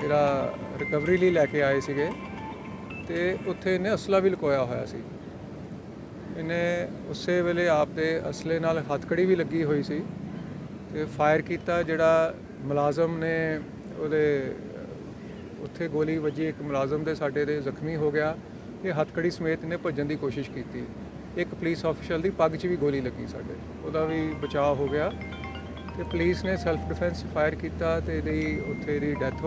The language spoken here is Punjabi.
ਜਿਹੜਾ ਰਿਕਵਰੀ ਲਈ ਲੈ ਕੇ ਆਏ ਸੀਗੇ ਤੇ ਉੱਥੇ ਇਹਨੇ ਅਸਲਾ ਵੀ ਲੁਕੋਇਆ ਹੋਇਆ ਸੀ। ਇਹਨੇ ਉਸੇ ਵੇਲੇ ਆਪਦੇ ਅਸਲੇ ਨਾਲ ਹੱਥਕੜੀ ਵੀ ਲੱਗੀ ਹੋਈ ਸੀ ਤੇ ਫਾਇਰ ਕੀਤਾ ਜਿਹੜਾ ਮੁਲਾਜ਼ਮ ਨੇ ਉਹਦੇ, ਉੱਥੇ ਗੋਲੀ ਵੱਜੀ, ਇੱਕ ਮੁਲਾਜ਼ਮ ਦੇ ਸਾਡੇ ਦੇ ਜ਼ਖਮੀ ਹੋ ਗਿਆ। ਇਹ ਹੱਥਕੜੀ ਸਮੇਤ ਇਹਨੇ ਭੱਜਣ ਦੀ ਕੋਸ਼ਿਸ਼ ਕੀਤੀ। ਇੱਕ ਪੁਲਿਸ ਅਫੀਸ਼ਲ ਦੀ ਪੱਗ 'ਚ ਵੀ ਗੋਲੀ ਲੱਗੀ ਸਾਡੇ। ਉਹਦਾ ਵੀ ਬਚਾਅ ਹੋ ਗਿਆ ਤੇ ਪੁਲਿਸ ਨੇ ਸੈਲਫ ਡਿਫੈਂਸ ਫਾਇਰ ਕੀਤਾ ਤੇ ਇਹਦੀ, ਉੱਥੇ ਦੀ ਡੈਥ